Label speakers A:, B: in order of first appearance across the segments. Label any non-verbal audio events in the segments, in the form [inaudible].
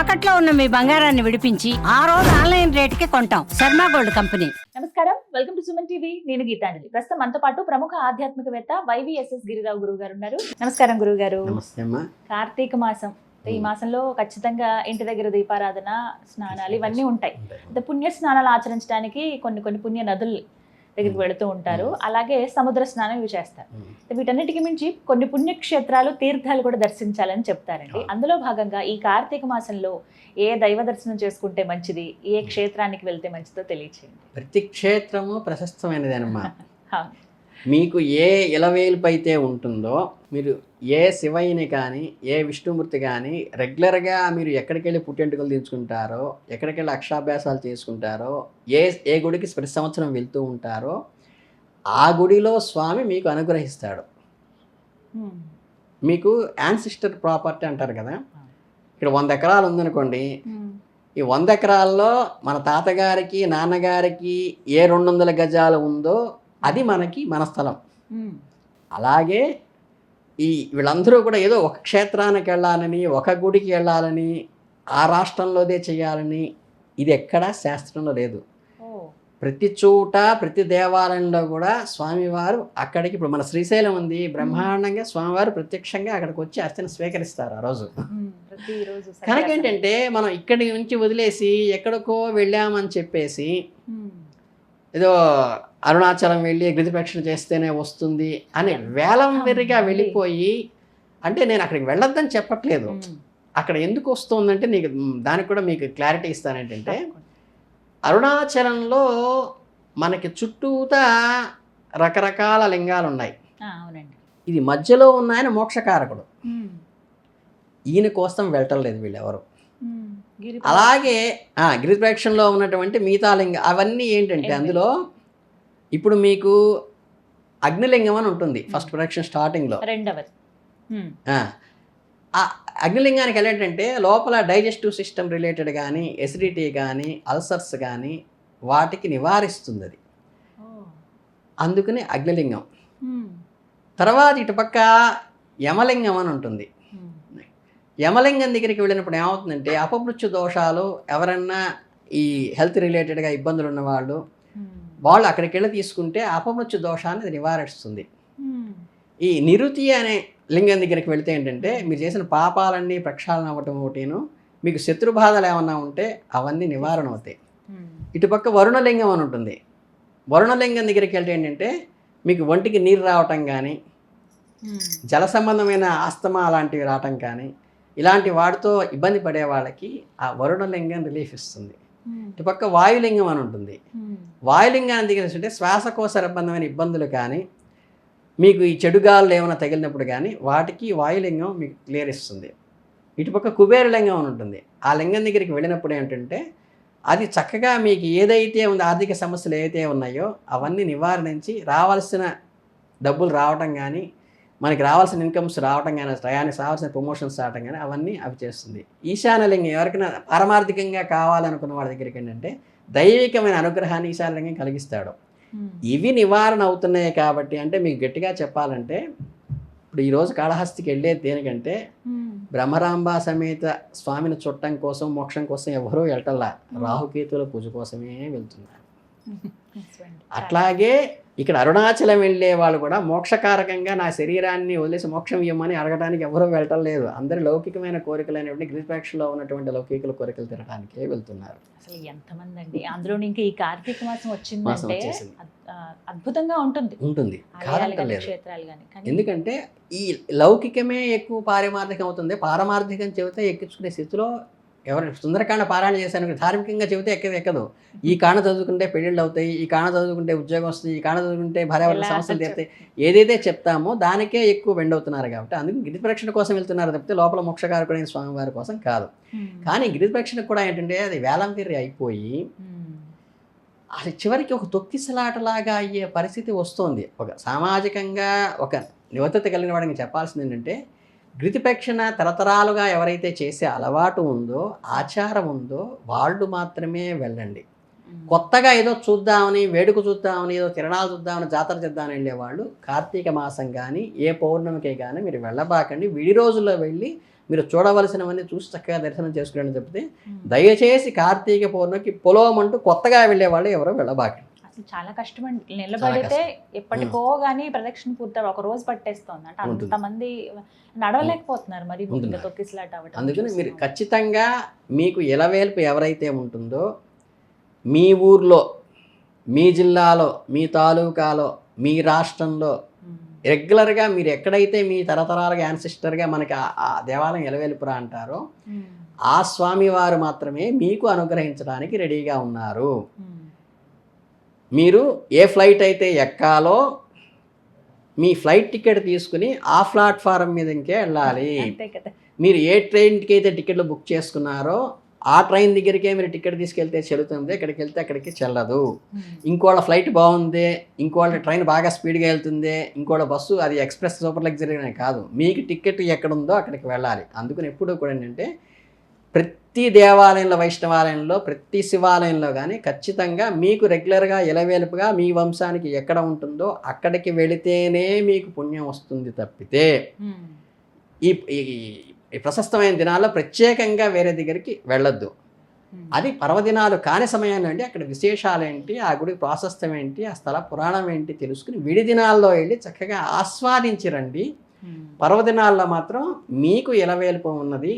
A: తాకట్లో ఉన్న మీ బంగారాన్ని విడిపించి ఆ రోజు ఆన్లైన్ రేటుకి కొంటాం. Sharma gold company.
B: నమస్కారం. Welcome to Suman TV. నేను గీతాంజలి. ప్రస్తుతం మనతో పాటు ప్రముఖ ఆధ్యాత్మికవేత్త వైవిఎస్ఎస్ గిరిరావు గురువు గారు ఉన్నారు. నమస్కారం గురువు గారు
C: నమస్తే అమ్మా.
B: కార్తీక మాసం. ఈ మాసంలో ఖచ్చితంగా ఇంటి దగ్గర దీపారాధన స్నానాలు ఇవన్నీ ఉంటాయి. అంటే పుణ్య స్నానాలు ఆచరించడానికి కొన్ని కొన్ని పుణ్య నదులు దగ్గరికి వెళుతూ ఉంటారు. అలాగే సముద్ర స్నానం ఇవి చేస్తారు. వీటన్నిటికి మించి కొన్ని పుణ్యక్షేత్రాలు తీర్థాలు కూడా దర్శించాలని చెప్తారండి. అందులో భాగంగా ఈ కార్తీక మాసంలో ఏ దైవ దర్శనం చేసుకుంటే మంచిది? ఏ క్షేత్రానికి వెళ్తే మంచిదో తెలియచేయండి.
C: ప్రతి క్షేత్రము ప్రశస్తమైనదేనమ్మా. [laughs]
B: అవును.
C: మీకు ఏ ఇలవేలుపు అయితే ఉంటుందో మీరు ఏ శివయ్యని కానీ ఏ విష్ణుమూర్తి కానీ రెగ్యులర్గా మీరు ఎక్కడికి వెళ్ళి పుట్టెంటుకలు తీర్చుకుంటారో ఎక్కడికి వెళ్ళి అక్షాభ్యాసాలు చేసుకుంటారో ఏ ఏ గుడికి ప్రతి సంవత్సరం వెళ్తూ ఉంటారో ఆ గుడిలో స్వామి మీకు అనుగ్రహిస్తాడు. మీకు యాన్సిస్టర్ ప్రాపర్టీ అంటారు కదా ఇక్కడ వంద ఎకరాలు ఉందనుకోండి. ఈ వంద ఎకరాల్లో మన తాతగారికి నాన్నగారికి ఏ రెండు వందల గజాలు ఉందో అది మనకి మన స్థలం. అలాగే ఈ వీళ్ళందరూ కూడా ఏదో ఒక క్షేత్రానికి వెళ్ళాలని ఒక గుడికి వెళ్ళాలని ఆ రాష్ట్రంలోదే చేయాలని ఇది ఎక్కడా శాస్త్రంలో లేదు. ప్రతి చోట ప్రతి దేవాలయంలో కూడా స్వామివారు అక్కడికి ఇప్పుడు మన శ్రీశైలం ఉంది బ్రహ్మాండంగా స్వామివారు ప్రత్యక్షంగా అక్కడికి వచ్చి అర్చన స్వీకరిస్తారు ఆ రోజు కనుక. ఏంటంటే మనం ఇక్కడి నుంచి వదిలేసి ఎక్కడికో వెళ్ళామని చెప్పేసి. ఏదో అరుణాచలం వెళ్ళి గిరిప్రక్షణ చేస్తేనే వస్తుంది అని వేలం వెర్రిగా వెళ్ళిపోయి అంటే నేను అక్కడికి వెళ్ళొద్దని చెప్పట్లేదు. అక్కడ ఎందుకు వస్తుందంటే నీకు దానికి కూడా మీకు క్లారిటీ ఇస్తానేంటంటే
B: తప్పకుండా.
C: అరుణాచలంలో మనకి చుట్టూతా రకరకాల లింగాలు ఉన్నాయి ఇది మధ్యలో ఉన్న ఆయన మోక్షకారకుడు. ఈయన కోసం వెళ్ళటం లేదు వీళ్ళెవరు
B: గిరి
C: అలాగే ఆ, గిరిప్రక్షణలో ఉన్నటువంటి మిగతా లింగ అవన్నీ ఏంటంటే. అందులో ఇప్పుడు మీకు అగ్నిలింగం అని ఉంటుంది ఫస్ట్ ప్రొడక్షన్ స్టార్టింగ్లో
B: రెండవది
C: అగ్నిలింగానికి ఏంటంటే లోపల డైజెస్టివ్ సిస్టమ్ రిలేటెడ్ కానీ ఎసిడిటీ కానీ అల్సర్స్ కానీ వాటికి నివారిస్తుంది అది. అందుకని అగ్నిలింగం. తర్వాత ఇటుపక్క యమలింగం అని ఉంటుంది. యమలింగం దగ్గరికి వెళ్ళినప్పుడు ఏమవుతుందంటే అపమృత్యు దోషాలు ఎవరన్నా ఈ హెల్త్ రిలేటెడ్గా ఇబ్బందులు ఉన్నవాళ్ళు
B: హ్మ్.
C: వాళ్ళు అక్కడికి వెళ్ళి తీసుకుంటే అపమృత్యు దోషాన్ని అది నివారిస్తుంది
B: హ్మ్.
C: ఈ నిరుతి అనే లింగం దగ్గరికి వెళితే ఏంటంటే మీరు చేసిన పాపాలన్నీ ప్రక్షాళన అవ్వటం ఒకటిను మీకు శత్రు బాధలు ఏమన్నా ఉంటే అవన్నీ నివారణ అవుతాయి
B: హ్మ్.
C: ఇటుపక్క వరుణలింగం అని ఉంటుంది వరుణలింగం దగ్గరికి వెళ్తే ఏంటంటే మీకు ఒంటికి నీరు రావటం కానీ. జల సంబంధమైన ఆస్తమా అలాంటివి రావటం కానీ ఇలాంటి వాటితో ఇబ్బంది పడే వాళ్ళకి ఆ వరుణలింగం రిలీఫ్ ఇస్తుంది
B: హ్మ్.
C: ఇటుపక్క వాయులింగం అని ఉంటుంది
B: హ్మ్.
C: వాయులింగాన్ని దగ్గర చూస్తే శ్వాసకోశ సంబంధమైన ఇబ్బందులు కానీ మీకు ఈ చెడుగాలు ఏమైనా తగిలినప్పుడు కానీ వాటికి వాయులింగం మీకు క్లియర్ ఇస్తుంది ఇటుపక్క కుబేరలింగం అని ఉంటుంది ఆ లింగం దగ్గరికి వెళ్ళినప్పుడు ఏంటంటే అది చక్కగా మీకు ఏదైతే ఉందో ఆర్థిక సమస్యలు ఏవైతే ఉన్నాయో అవన్నీ నివారించి రావాల్సిన డబ్బులు రావటం కానీ మనకి రావాల్సిన ఇన్కమ్స్ రావటం కానీ టయానికి రావాల్సిన ప్రమోషన్స్ రావటం కానీ అవన్నీ అవి చేస్తుంది ఈశాన్యలింగం ఎవరికైనా పారమార్థికంగా కావాలనుకున్న వాళ్ళ దగ్గరికి ఏంటంటే దైవికమైన అనుగ్రహాన్ని ఈశాన్యలింగం కలిగిస్తాడు. ఇవి నివారణ అవుతున్నాయి కాబట్టి అంటే మీకు గట్టిగా చెప్పాలంటే ఇప్పుడు ఈరోజు కాళహస్తికి వెళ్ళేది దేనికంటే
B: హ్మ్.
C: బ్రహ్మరాంబ సమేత స్వామిని చుట్టం కోసం మోక్షం కోసం ఎవరూ వెళ్ళటల్లా రాహుకేతుల పూజ కోసమే వెళ్తున్నారు. [laughs] అట్లాగే ఇక్కడ అరుణాచలం వెళ్ళే వాళ్ళు కూడా మోక్షకారకంగా నా శరీరాన్ని వదిలేసి మోక్షం ఇవ్వమని అడగడానికి ఎవరూ వెళ్ళటం లేదు. అందరి లౌకికమైన కోరికలైనటువంటి గిరిప్రేక్షలో ఉన్నటువంటి లౌకికల కోరికలు తినడానికే వెళ్తున్నారు.
B: అసలు ఎంతమంది అండి అందులో ఇంకా ఈ కార్తీక మాసం వచ్చిందంటే అద్భుతంగా ఉంటుంది.
C: ఉంటుంది.
B: క్షేత్రాలు కానీ
C: ఎందుకంటే ఈ లౌకికమే ఎక్కువ పారమార్థికం అవుతుంది. పారమార్థికం చెబితే ఎక్కించుకునే స్థితిలో ఎవరు సుందరకాండ పారాయణ చేశాను ధార్మికంగా చెబితే ఎక్కదు ఎక్కదు. ఈ కాణ చదువుకుంటే పెళ్ళిళ్ళు అవుతాయి ఈ కాణ చదువుకుంటే ఉద్యోగం వస్తుంది ఈ కాణ చదువుకుంటే భార్యాభర్తల
B: ఎలా
C: సమస్యలు తీరుతాయి. ఏదైతే చెప్తామో దానికే ఎక్కువ బెండ్ అవుతున్నారు కాబట్టి అందుకు గిరి ప్రక్షణ కోసం వెళ్తున్నారు తప్పితే లోపల మోక్షకారకుడైన స్వామివారి కోసం కాదు. కానీ గిరి ప్రక్షణ కూడా ఏంటంటే అది వేలం తీరి అయిపోయి. అది చివరికి ఒక తొక్కిసలాటలాగా అయ్యే పరిస్థితి వస్తుంది. ఒక సామాజికంగా ఒక నిబద్ధత కలిగిన వాడికి చెప్పాల్సింది ఏంటంటే గిరితిపేక్షణ తరతరాలుగా ఎవరైతే చేసే అలవాటు ఉందో ఆచారం ఉందో వాళ్ళు మాత్రమే వెళ్ళండి. కొత్తగా ఏదో చూద్దామని వేడుక చూద్దామని ఏదో తిరణాలు చూద్దామని జాతర చేద్దామని వెళ్ళేవాళ్ళు కార్తీక మాసం కానీ ఏ పౌర్ణమికే కానీ మీరు వెళ్ళబాకండి. విడి రోజుల్లో వెళ్ళి మీరు చూడవలసినవన్నీ చూసి చక్కగా దర్శనం చేసుకుని చెప్తే దయచేసి కార్తీక పౌర్ణమికి పొలం అంటూ కొత్తగా వెళ్ళే వాళ్ళు ఎవరో వెళ్ళబాకండి.
B: అసలు చాలా కష్టం అండి నిలబడితే ఎప్పటికో గానీ ప్రదక్షిణ పూర్తి ఒక రోజు పట్టేస్తోంది అంటే. అంతమంది నడవలేకపోతున్నారు మరి తొక్కిసలాట
C: అందుకని మీరు. ఖచ్చితంగా మీకు ఎలవేల్పు ఎవరైతే ఉంటుందో మీ ఊర్లో మీ జిల్లాలో మీ తాలూకాలో మీ రాష్ట్రంలో. రెగ్యులర్గా మీరు ఎక్కడైతే మీ తరతరాలుగా యాన్సిస్టర్గా మనకి ఆ- దేవాలయం ఎలవేల్పురా అంటారో. ఆ స్వామివారు మాత్రమే మీకు అనుగ్రహించడానికి రెడీగా ఉన్నారు. మీరు ఏ ఫ్లైట్ అయితే ఎక్కాలో మీ ఫ్లైట్ టికెట్ తీసుకుని ఆ ప్లాట్ఫారం మీద ఇంకే వెళ్ళాలి. మీరు ఏ ట్రైన్కి అయితే టికెట్లు బుక్ చేసుకున్నారో ఆ ట్రైన్ దగ్గరికే మీరు టికెట్ తీసుకెళ్తే చెల్లుతుంది ఎక్కడికి వెళ్తే అక్కడికి చెల్లదు.
B: ఉమ్.
C: ఇంకోళ్ళ ఫ్లైట్ బాగుంది ఇంకోళ్ళ ట్రైన్ బాగా స్పీడ్గా వెళ్తుంది ఇంకోళ్ళ బస్సు అది ఎక్స్ప్రెస్ సూపర్ లగ్జరీ అని కాదు. మీకు టికెట్ ఎక్కడ ఉందో అక్కడికి వెళ్ళాలి. అందుకని ఎప్పుడూ కూడా ఏంటంటే ప్రతి దేవాలయంలో వైష్ణవాలయంలో ప్రతి శివాలయంలో కానీ ఖచ్చితంగా మీకు రెగ్యులర్గా ఎలవేలుపుగా మీ వంశానికి ఎక్కడ ఉంటుందో అక్కడికి వెళితేనే మీకు పుణ్యం వస్తుంది తప్పితే. ఈ ఈ- ప్రశస్తమైన దినాల్లో ప్రత్యేకంగా వేరే దగ్గరికి వెళ్ళొద్దు. అది పర్వదినాలు కాని సమయంలో అండి అక్కడ విశేషాలు ఏంటి ఆ గుడి ప్రాశస్తం ఏంటి ఆ స్థల పురాణం ఏంటి తెలుసుకుని విడి దినాల్లో వెళ్ళి చక్కగా ఆస్వాదించి రండి
B: ఉమ్.
C: పర్వదినాల్లో మాత్రం మీకు ఎలవేల్పు ఉన్నది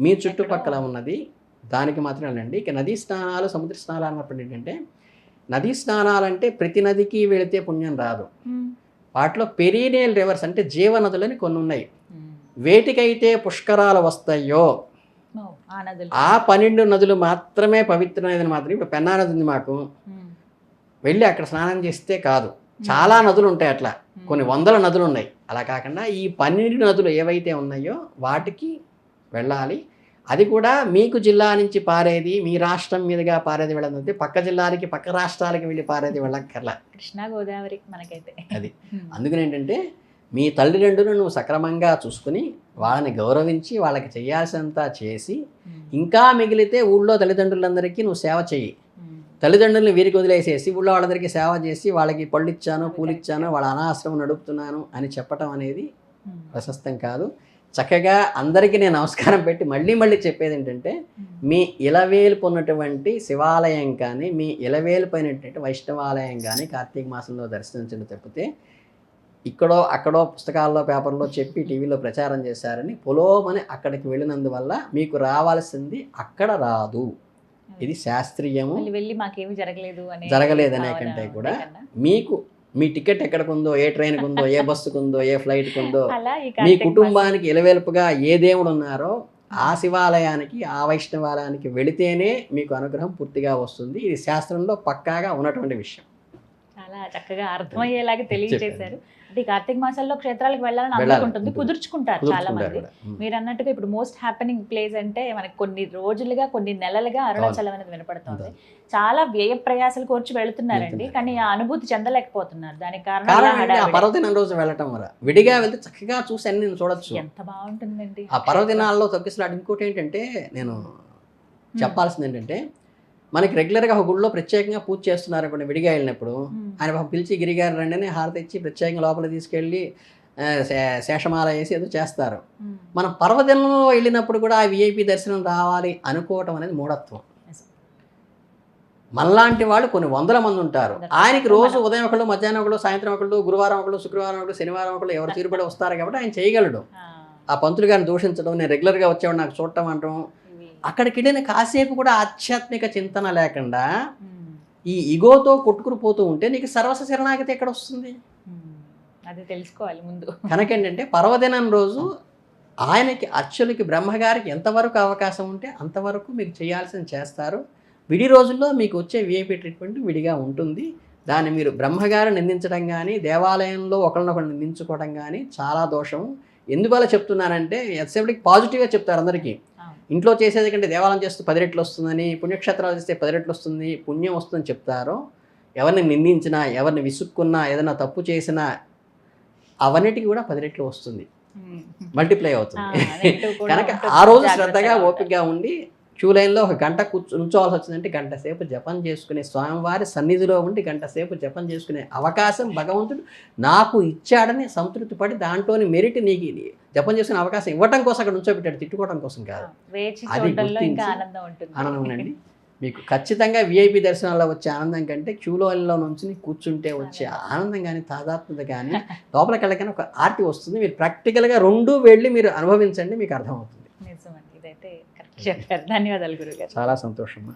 C: మీ చుట్టుపక్కల ఉన్నది దానికి మాత్రం వెళ్ళండి. ఇక నదీ స్నానాలు సముద్ర స్నానాలు అన్నప్పుడు ఏంటంటే నదీ స్నానాలు అంటే ప్రతి నదికి వెళితే పుణ్యం రాదు. వాటిలో పెరీనియల్ రివర్స్ అంటే జీవనదులని కొన్ని ఉన్నాయి. వేటికైతే పుష్కరాలు వస్తాయో
B: ఆ
C: పన్నెండు నదులు మాత్రమే పవిత్రమైనది మాత్రం ఇప్పుడు పెన్నా నది ఉంది మాకు. వెళ్ళి అక్కడ స్నానం చేస్తే కాదు. చాలా నదులు ఉంటాయి అట్లా. కొన్ని వందల నదులు ఉన్నాయి. అలా కాకుండా ఈ పన్నెండు నదులు ఏవైతే ఉన్నాయో వాటికి వెళ్ళాలి అది కూడా మీకు జిల్లా నుంచి పారేది మీ రాష్ట్రం మీదుగా పారేది వెళ్ళదు పక్క జిల్లాలకి పక్క రాష్ట్రాలకి వెళ్ళి పారేది వెళ్ళక్కర్లా
B: కృష్ణా గోదావరి మనకైతే
C: అది. అందుకని ఏంటంటే మీ తల్లిదండ్రులను నువ్వు సక్రమంగా చూసుకుని వాళ్ళని గౌరవించి వాళ్ళకి చేయాల్సినంత చేసి. ఇంకా మిగిలితే ఊళ్ళో తల్లిదండ్రులందరికీ నువ్వు సేవ చెయ్యి. తల్లిదండ్రులను వీరికి వదిలేసేసి ఊళ్ళో వాళ్ళందరికీ సేవ చేసి వాళ్ళకి పళ్ళు ఇచ్చాను పూలు ఇచ్చాను వాళ్ళ అనాశ్రమం నడుపుతున్నాను అని చెప్పటం అనేది. ప్రశస్తం కాదు చక్కగా అందరికీ నేను నమస్కారం పెట్టి మళ్ళీ మళ్ళీ చెప్పేది ఏంటంటే. మీ ఇలవేలుపు ఉన్నటువంటి శివాలయం కానీ మీ ఇలవేలుపైనటువంటి వైష్ణవాలయం కానీ కార్తీక మాసంలో దర్శించడం తప్పితే ఇక్కడో అక్కడో పుస్తకాల్లో పేపర్లో చెప్పి టీవీలో ప్రచారం చేశారని పొలోమని అక్కడికి వెళ్ళినందువల్ల మీకు రావాల్సింది అక్కడ రాదు ఇది శాస్త్రీయము
B: వెళ్ళి మాకేమీ జరగలేదు అని
C: జరగలేదనే కంటే కూడా. మీకు మీ టికెట్ ఎక్కడికి ఉందో ఏ ట్రైన్కి ఉందో ఏ బస్సుకు ఉందో ఏ ఫ్లైట్కి ఉందో మీ కుటుంబానికి ఎలవేల్పుగా ఏ దేవుడు ఉన్నారో ఆ శివాలయానికి ఆ వైష్ణవాలయానికి వెళితేనే మీకు అనుగ్రహం పూర్తిగా వస్తుంది. ఇది శాస్త్రంలో పక్కాగా ఉన్నటువంటి విషయం.
B: చాలా చక్కగా అర్థమయ్యేలాగా తెలియజేశారు. అంటే ఈ కార్తీక మాసాల్లో క్షేత్రాలకు వెళ్ళాలని
C: వెళ్ళాలి,
B: అనుకుంటుంది. కుదుర్చుకుంటారు చాలా మంది. మీరు అన్నట్టుగా ఇప్పుడు మోస్ట్ హ్యాపెనింగ్ ప్లేస్ అంటే మనకి కొన్ని రోజులుగా కొన్ని నెలలుగా అరుణాచలం అనేది వినపడుతుంది. చాలా వ్యయ ప్రయాసాలు కోర్చి వెళుతున్నారండి
C: వెళ్తున్నారు.
B: కానీ ఆ అనుభూతి చెందలేకపోతున్నారు. దానికి కారణం.
C: పర్వదినం రోజు వెళ్ళటం వల్ల. విడిగా వెళ్తే చక్కగా చూసి అన్ని చూడొచ్చు.
B: ఎంత బాగుంటుందండి.
C: ఆ పర్వదినాల్లో తొక్కిసలాడు ఇంకోటి ఏంటంటే నేను చెప్పాల్సింది ఏంటంటే మనకి రెగ్యులర్గా ఒక గుడిలో ప్రత్యేకంగా పూజ చేస్తున్నారు అనుకోండి విడిగా వెళ్ళినప్పుడు. ఆయన పిలిచి గిరిగారు రండి అని హారతి ఇచ్చి ప్రత్యేకంగా లోపల తీసుకెళ్ళి శేషమాల వేసి ఏదో చేస్తారు. మనం పర్వదినంలో వెళ్ళినప్పుడు కూడా ఆ విఐపి దర్శనం రావాలి అనుకోవటం అనేది మూఢత్వం మనలాంటి వాళ్ళు కొన్ని వందల మంది ఉంటారు ఆయనకి రోజు ఉదయం ఒకళ్ళు మధ్యాహ్నం ఒకళ్ళు సాయంత్రం ఒకళ్ళు గురువారం ఒకళ్ళు శుక్రవారం ఒకళ్ళు శనివారం ఒకళ్ళు ఎవరు తీరుబడి వస్తారు కాబట్టి ఆయన చేయగలడు
B: ఆ,
C: పంతులు గారిని దూషించడం నేను రెగ్యులర్గా వచ్చేవాడు నాకు చూడటం అంటాం. అక్కడికి వెళ్ళిన కాసేపు కూడా ఆధ్యాత్మిక చింతన లేకుండా. ఈ ఇగోతో కొట్టుకుని పోతూ ఉంటే నీకు సర్వస శరణాగతి ఎక్కడ వస్తుంది.
B: అది తెలుసుకోవాలి ముందు
C: కనుక ఏంటంటే పర్వదినం రోజు ఆయనకి అర్చులకి బ్రహ్మగారికి ఎంతవరకు అవకాశం ఉంటే అంతవరకు మీకు చేయాల్సింది చేస్తారు విడి రోజుల్లో మీకు వచ్చే విఐపి ట్రీట్మెంట్ విడిగా ఉంటుంది దాన్ని మీరు బ్రహ్మగారు నిందించడం కానీ దేవాలయంలో ఒకరినొకరు నిందించుకోవడం కానీ చాలా దోషం ఎందువల్ల చెప్తున్నానంటే ఎంతసేపటికి పాజిటివ్గా చెప్తారు అందరికీ. ఇంట్లో చేసేది కంటే దేవాలయం చేస్తే పది రెట్లు వస్తుందని పుణ్యక్షేత్రాలు చేస్తే పది రెట్లు వస్తుంది పుణ్యం వస్తుందని చెప్తారో ఎవరిని నిందించినా ఎవరిని విసుక్కున్నా ఏదైనా తప్పు చేసినా అవన్నిటికీ కూడా పది రెట్లు వస్తుంది. మల్టిప్లై అవుతుంది కనుక. ఆ రోజు శ్రద్ధగా. ఓపికగా ఉండి క్యూ లైన్లో ఒక గంట కూర్చు నుంచోవాల్సి వచ్చిందంటే గంట సేపు జపం చేసుకునే స్వామివారి సన్నిధిలో ఉండి గంట సేపు జపం చేసుకునే అవకాశం భగవంతుడు నాకు ఇచ్చాడని సంతృప్తి పడి దాంట్లోని మెరిట్ నీకు ఇది. జపం చేసుకునే అవకాశం ఇవ్వటం కోసం అక్కడ నుంచోబెట్టాడు తిట్టుకోవడం కోసం కాదు. అది
B: ఆనందం
C: ఉండండి మీకు ఖచ్చితంగా విఐపి దర్శనాల్లో వచ్చే ఆనందం కంటే క్యూలో నుంచి కూర్చుంటే వచ్చే ఆనందం కానీ తాదాత్మ్యత కానీ లోపలికి వెళ్ళగానే ఒక ఆర్టి వస్తుంది. మీరు ప్రాక్టికల్గా రెండు వెళ్ళి మీరు అనుభవించండి మీకు అర్థమవుతుంది.
B: నిజమండి. ఇదైతే చెప్పారు. ధన్యవాదాలు గురుగారు.
C: చాలా సంతోషం.